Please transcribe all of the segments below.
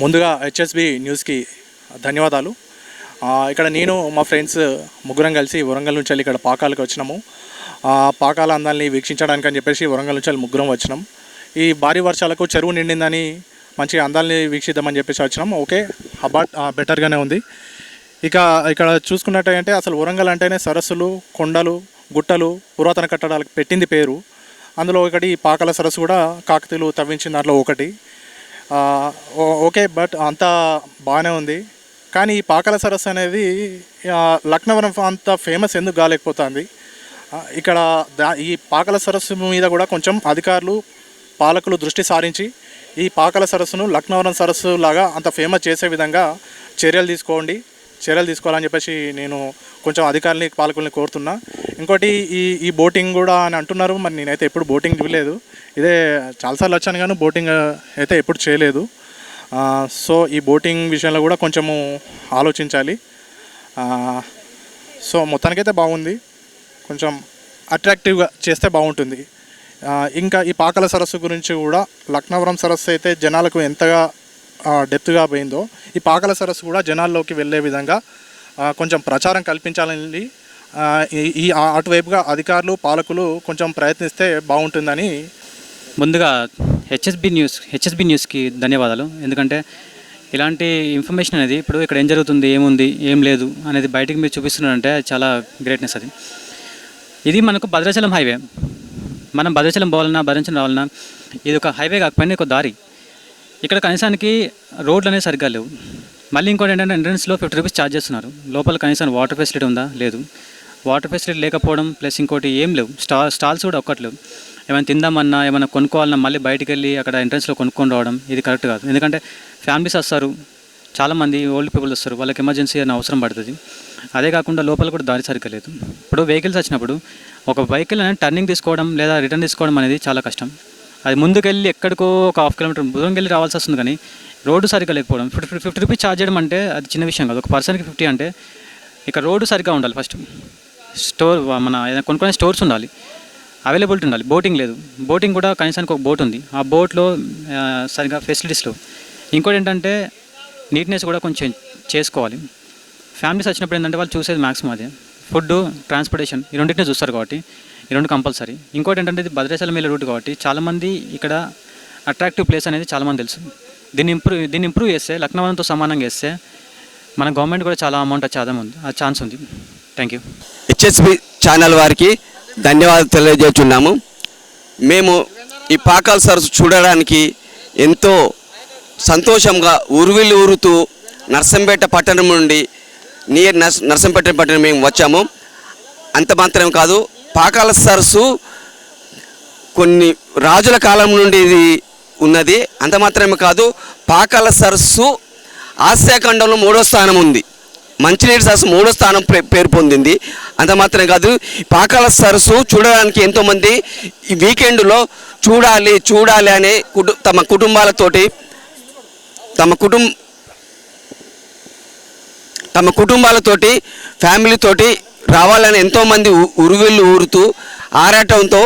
ముందుగా హెచ్ఎస్బి న్యూస్కి ధన్యవాదాలు. ఇక్కడ నేను మా ఫ్రెండ్స్ ముగ్గురం కలిసి వరంగల్ నుంచి వెళ్ళి ఇక్కడ పాకాలకు వచ్చినాము. పాకాల అందాలని వీక్షించడానికి అని చెప్పేసి వరంగల్ నుంచి వెళ్ళి ముగ్గురం వచ్చినాం. ఈ భారీ వర్షాలకు చెరువు నిండిందని మంచి అందాలని వీక్షిద్దామని చెప్పేసి వచ్చినాం. ఓకే అబాట్ బెటర్గానే ఉంది. ఇక ఇక్కడ చూసుకున్నట్టయితే అసలు వరంగల్ అంటేనే సరస్సులు కొండలు గుట్టలు పురాతన కట్టడాలకు పెట్టింది పేరు. అందులో ఒకటి ఈ పాకాల సరస్సు కూడా కాకతీయులు తవ్వించిన దాంట్లో ఒకటి. ఓకే బట్ అంతా బాగానే ఉంది. కానీ ఈ పాకల సరస్సు అనేది లక్నవరం అంత ఫేమస్ ఎందుకు కాలేకపోతుంది? ఇక్కడ దా ఈ పాకల సరస్సు మీద కూడా కొంచెం అధికారులు పాలకులు దృష్టి సారించి ఈ పాకల సరస్సును లక్నవరం సరస్సు లాగా అంత ఫేమస్ చేసే విధంగా చర్యలు తీసుకోండి. చర్యలు తీసుకోవాలని చెప్పేసి నేను కొంచెం అధికారులని పాలకుల్ని కోరుతున్నా. ఇంకోటి ఈ ఈ బోటింగ్ కూడా అని అంటున్నారు. మరి నేనైతే ఎప్పుడు బోటింగ్ చూడలేదు. ఇదే చాలాసార్లు వచ్చాను కానీ బోటింగ్ అయితే ఎప్పుడు చేయలేదు. సో ఈ బోటింగ్ విషయంలో కూడా కొంచెము ఆలోచించాలి. సో మొత్తానికైతే బాగుంది. కొంచెం అట్రాక్టివ్గా చేస్తే బాగుంటుంది. ఇంకా ఈ పాకల సరస్సు గురించి కూడా లక్నవరం సరస్సు అయితే జనాలకు ఎంతగా డెప్త్గా పోయిందో ఈ పాకల సరస్సు కూడా జనాల్లోకి వెళ్ళే విధంగా కొంచెం ప్రచారం కల్పించాలని ఈ- అటువైపుగా అధికారులు పాలకులు కొంచెం ప్రయత్నిస్తే బాగుంటుందని ముందుగా హెచ్ఎస్బి న్యూస్ హెచ్ఎస్బి న్యూస్కి ధన్యవాదాలు. ఎందుకంటే ఇలాంటి ఇన్ఫర్మేషన్ అనేది ఇప్పుడు ఇక్కడ ఏం జరుగుతుంది ఏముంది ఏం లేదు అనేది బయటకు మీరు చూపిస్తున్నారంటే చాలా గ్రేట్నెస్ అది. ఇది మనకు భద్రాచలం హైవే. మనం భద్రాచలం పోవాలన్నా భద్రాచలం రావాలన్నా ఇది ఒక హైవే కాకపోయినా ఒక దారి. ఇక్కడ కనీసానికి రోడ్లు అనేవి సరిగ్గా లేవు. మళ్ళీ ఇంకోటి ఏంటంటే ఎంట్రన్స్లో ఫిఫ్టీ రూపీస్ ఛార్జ్ చేస్తున్నారు. లోపల కనీసం వాటర్ ఫెసిలిటీ ఉందా? లేదు. వాటర్ ఫెసిలిటీ లేకపోవడం ప్లస్ ఇంకోటి ఏం లేవు. స్టా స్టాల్స్ కూడా ఒక్కట్లేవు ఏమైనా తిందామన్నా ఏమైనా కొనుక్కోవాలన్నా మళ్ళీ బయటకు వెళ్ళి అక్కడ ఎంట్రన్స్లో కొనుక్కొని రావడం ఇది కరెక్ట్ కాదు. ఎందుకంటే ఫ్యామిలీస్ వస్తారు. చాలామంది ఓల్డ్ పీపుల్ వస్తారు. వాళ్ళకి ఎమర్జెన్సీ అని అవసరం పడుతుంది. అదే కాకుండా లోపల కూడా దారి సరిగ్గా లేదు. ఇప్పుడు వెహికల్స్ వచ్చినప్పుడు ఒక వెహికల్ అనేది టర్నింగ్ తీసుకోవడం లేదా రిటర్న్ తీసుకోవడం అనేది చాలా కష్టం. అది ముందుకెళ్ళి ఎక్కడికో ఒక హాఫ్ కిలోమీటర్ దూరం వెళ్ళి రావాల్సి వస్తుంది కానీ రోడ్డు సరిగ్గా లేకపోవడం. ఫిఫ్టీ ఫిఫ్టీ రూపీస్ ఛార్జ్ చేయడం అంటే అది చిన్న విషయం కాదు. ఒక పర్సన్కి ఫిఫ్టీ అంటే ఇక్కడ రోడ్డు సరిగ్గా ఉండాలి ఫస్ట్. స్టోర్ మన ఏదైనా కొనుక్కునే స్టోర్స్ ఉండాలి. అవైలబిలిటీ ఉండాలి. బోటింగ్ లేదు. బోటింగ్ కూడా కనీసానికి ఒక బోట్ ఉంది. ఆ బోట్లో సరిగ్గా ఫెసిలిటీస్లో ఫెసిలిటీస్ లేవు. ఇంకోటి ఏంటంటే నీట్నెస్ కూడా కొంచెం చేసుకోవాలి. ఫ్యామిలీస్ వచ్చినప్పుడు ఏంటంటే వాళ్ళు చూసేది మ్యాక్సిమం అదే. ఫుడ్ ట్రాన్స్పోర్టేషన్ ఈ రెండింటిని చూస్తారు కాబట్టి. ఈ రెండు కంపల్సరీ. ఇంకోటి ఏంటంటే ఇది భద్రాచలం వెళ్ళే రూట్ కాబట్టి చాలామంది ఇక్కడ అట్రాక్టివ్ ప్లేస్ అనేది చాలామంది తెలుసు. దీన్ని ఇంప్రూవ్ దీన్ని ఇంప్రూవ్ చేస్తే లక్నవనంతో సమానంగా చేస్తే మన గవర్నమెంట్ కూడా చాలా అమౌంట్ వచ్చే ఉంది ఆ ఛాన్స్ ఉంది. థ్యాంక్ యూ హెచ్ఎస్బి ఛానల్ వారికి ధన్యవాదాలు తెలియజేస్తున్నాము. మేము ఈ పాకాల సరస్సు చూడడానికి ఎంతో సంతోషంగా ఉరువిల్లు ఊరుతూ నర్సంపేట పట్టణం నుండి నియర్ నర్సంపేట పట్టణం మేము వచ్చాము. అంత మాత్రం కాదు పాకాల సరస్సు కొన్ని రాజుల కాలం నుండి ఇది ఉన్నది. అంత మాత్రమే కాదు పాకాల సరస్సు ఆసియా ఖండంలో మూడో స్థానం ఉంది. మంచినీటి సరస్సు మూడో స్థానం పే- పేరు పొందింది. అంత మాత్రమే కాదు పాకాల సరస్సు చూడడానికి ఎంతోమంది ఈ వీకెండ్లో చూడాలి చూడాలి అనే కుటు తమ కుటుంబాలతోటి తమ కుటుంబ తమ కుటుంబాలతోటి ఫ్యామిలీతోటి రావాలని ఎంతోమంది ఉరువెళ్ళు ఊరుతూ ఆరాటంతో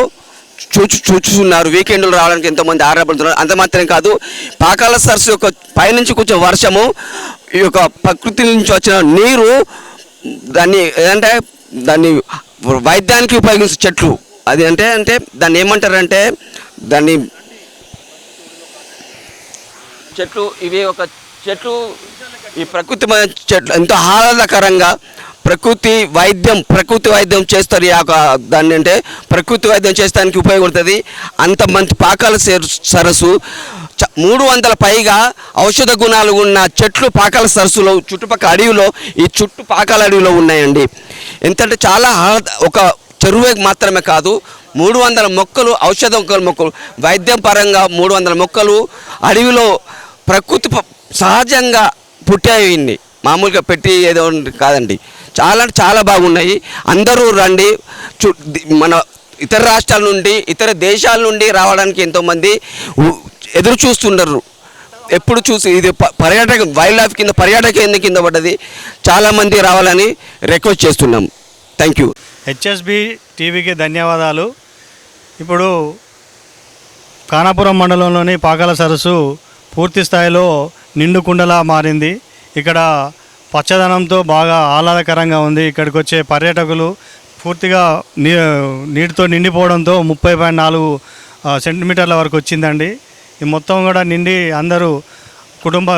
చూచు చూచుతున్నారు వీకెండ్లు రావడానికి ఎంతోమంది ఆరాటపడుతున్నారు. అంత మాత్రమే కాదు పాకాల సరస్సు యొక్క పైనుంచి కొంచెం వర్షము ఈ యొక్క ప్రకృతి నుంచి వచ్చిన నీరు దాన్ని ఏదంటే దాన్ని వైద్యానికి ఉపయోగించే చెట్లు. అది అంటే అంటే దాన్ని ఏమంటారంటే దాన్ని చెట్లు ఇవి ఒక చెట్లు ఈ ప్రకృతి చెట్లు ఎంతో ఆహ్లాదకరంగా ప్రకృతి వైద్యం ప్రకృతి వైద్యం చేస్తారు ఈ యొక్క దాన్ని అంటే ప్రకృతి వైద్యం చేయడానికి ఉపయోగపడుతుంది. అంత మంచి పాకాల సరస్సు చ- మూడు వందల పైగా ఔషధ గుణాలు ఉన్న చెట్లు పాకాల సరస్సులో చుట్టుపక్కల అడవిలో ఈ చుట్టూ పాకాల అడవిలో ఉన్నాయండి. ఎందుకంటే చాలా ఒక చెరువే మాత్రమే కాదు మూడు వందల మొక్కలు ఔషధ మొక్కలు వైద్యం పరంగా మూడు వందల మొక్కలు అడవిలో ప్రకృతి ప- సహజంగా పుట్టాయి మామూలుగా పెట్టి ఏదో కాదండి. చాలా అంటే చాలా బాగున్నాయి. అందరూ రండి. మన ఇతర రాష్ట్రాల నుండి ఇతర దేశాల నుండి రావడానికి ఎంతోమంది ఎదురు చూస్తున్నారు. ఎప్పుడు చూసి ఇది పర్యాటక వైల్డ్ లైఫ్ కింద పర్యాటక కేంద్రం కింద పడ్డది. చాలామంది రావాలని రిక్వెస్ట్ చేస్తున్నాం. థ్యాంక్ యూ హెచ్ఎస్బి టీవీకి ధన్యవాదాలు. ఇప్పుడు కానాపురం మండలంలోని పాకాల సరస్సు పూర్తి స్థాయిలో నిండు కుండలా మారింది. ఇక్కడ పచ్చదనంతో బాగా ఆహ్లాదకరంగా ఉంది. ఇక్కడికి వచ్చే పర్యాటకులు పూర్తిగా నీ నీటితో నిండిపోవడంతో ముప్పై పాయింట్ నాలుగు సెంటీమీటర్ల వరకు వచ్చిందండి. ఈ మొత్తం కూడా నిండి అందరూ కుటుంబ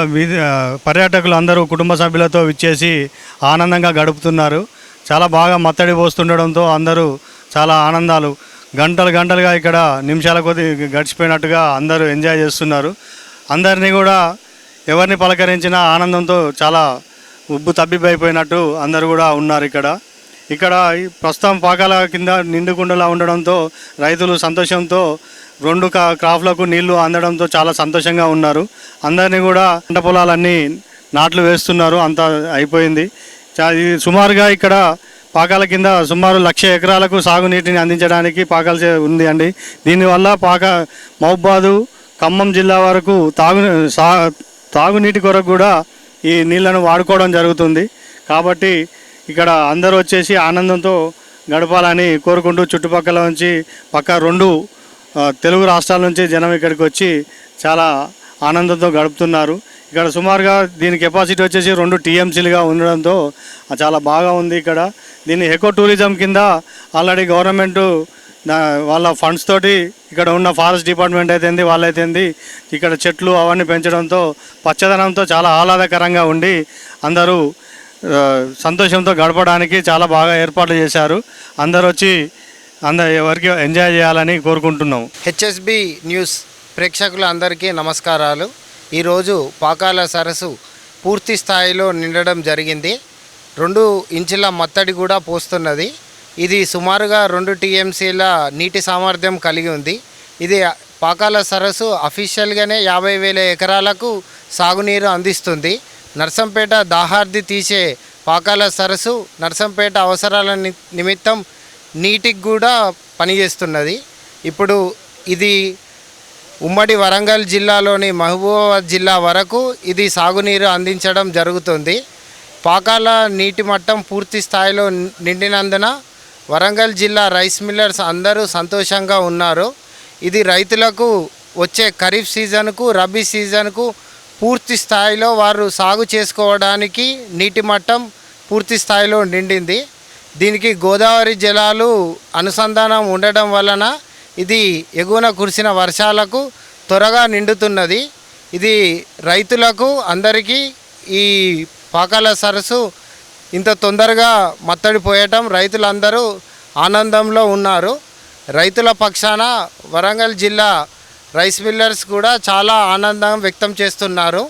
పర్యాటకులు అందరూ కుటుంబ సభ్యులతో విచ్చేసి ఆనందంగా గడుపుతున్నారు. చాలా బాగా మత్తడి పోస్తుండడంతో అందరూ చాలా ఆనందాలు. గంటలు గంటలుగా ఇక్కడ నిమిషాల కొద్ది గడిచిపోయినట్టుగా అందరూ ఎంజాయ్ చేస్తున్నారు. అందరినీ కూడా ఎవరిని పలకరించినా ఆనందంతో చాలా ఉబ్బు తబ్బిబైపోయినట్టు అందరూ కూడా ఉన్నారు ఇక్కడ. ఇక్కడ ప్రస్తుతం పాకాల కింద నిండుకుండలా ఉండడంతో రైతులు సంతోషంతో రెండు కా క్రాఫ్లకు నీళ్ళు అందడంతో చాలా సంతోషంగా ఉన్నారు. అందరినీ కూడా పంట పొలాలన్నీ నాట్లు వేస్తున్నారు. అంతా అయిపోయింది. సుమారుగా ఇక్కడ పాకాల కింద సుమారు లక్ష ఎకరాలకు సాగునీటిని అందించడానికి పాకాల ఉంది అండి. దీనివల్ల పాక మహబాదు ఖమ్మం జిల్లా వరకు తాగు సా తాగునీటి కొరకు కూడా ఈ నీళ్ళను వాడుకోవడం జరుగుతుంది. కాబట్టి ఇక్కడ అందరూ వచ్చేసి ఆనందంతో గడపాలని కోరుకుంటూ చుట్టుపక్కల నుంచి పక్క రెండు తెలుగు రాష్ట్రాల నుంచి జనం ఇక్కడికి వచ్చి చాలా ఆనందంతో గడుపుతున్నారు. ఇక్కడ సుమారుగా దీని కెపాసిటీ వచ్చేసి రెండు టీఎంసీలుగా ఉండడంతో చాలా బాగా ఉంది ఇక్కడ. దీన్ని ఎకో టూరిజం కింద ఆల్రెడీ గవర్నమెంట్ వాళ్ళ ఫండ్స్ తోటి ఇక్కడ ఉన్న ఫారెస్ట్ డిపార్ట్మెంట్ అయితేంది వాళ్ళైతేంది ఇక్కడ చెట్లు అవన్నీ పెంచడంతో పచ్చదనంతో చాలా ఆహ్లాదకరంగా ఉండి అందరూ సంతోషంతో గడపడానికి చాలా బాగా ఏర్పాట్లు చేశారు. అందరూ వచ్చి అందరు ఎవరికి ఎంజాయ్ చేయాలని కోరుకుంటున్నాము హెచ్ఎస్బి న్యూస్ ప్రేక్షకులందరికీ నమస్కారాలు. ఈరోజు పాకాల సరస్సు పూర్తి స్థాయిలో నిండడం జరిగింది. రెండు ఇంచుల మత్తడి కూడా పోస్తున్నది. ఇది సుమారుగా రెండు టీఎంసీల నీటి సామర్థ్యం కలిగి ఉంది. ఇది పాకాల సరస్సు అఫీషియల్గానే యాభై వేల ఎకరాలకు సాగునీరు అందిస్తుంది. నర్సంపేట దాహార్ది తీసే పాకాల సరస్సు నర్సంపేట అవసరాల ని- నిమిత్తం నీటికి కూడా పనిచేస్తున్నది. ఇప్పుడు ఇది ఉమ్మడి వరంగల్ జిల్లాలోని మహబూబాబాద్ జిల్లా వరకు ఇది సాగునీరు అందించడం జరుగుతుంది. పాకాల నీటి మట్టం పూర్తి స్థాయిలో నిండినందున వరంగల్ జిల్లా రైస్ మిల్లర్స్ అందరూ సంతోషంగా ఉన్నారు. ఇది రైతులకు వచ్చే ఖరీఫ్ సీజన్కు రబీ సీజన్కు పూర్తి స్థాయిలో వారు సాగు చేసుకోవడానికి నీటి మట్టం పూర్తి స్థాయిలో నిండింది. దీనికి గోదావరి జలాలు అనుసంధానం ఉండడం వలన ఇది ఎగువన కురిసిన వర్షాలకు త్వరగా నిండుతున్నది. ఇది రైతులకు అందరికీ ఈ పాకాల సరస్సు ఇంత తొందరగా మత్తడి పోయటం రైతులందరూ ఆనందంలో ఉన్నారు. రైతుల పక్షాన వరంగల్ జిల్లా రైస్ మిల్లర్స్ కూడా చాలా ఆనందం వ్యక్తం చేస్తున్నారు.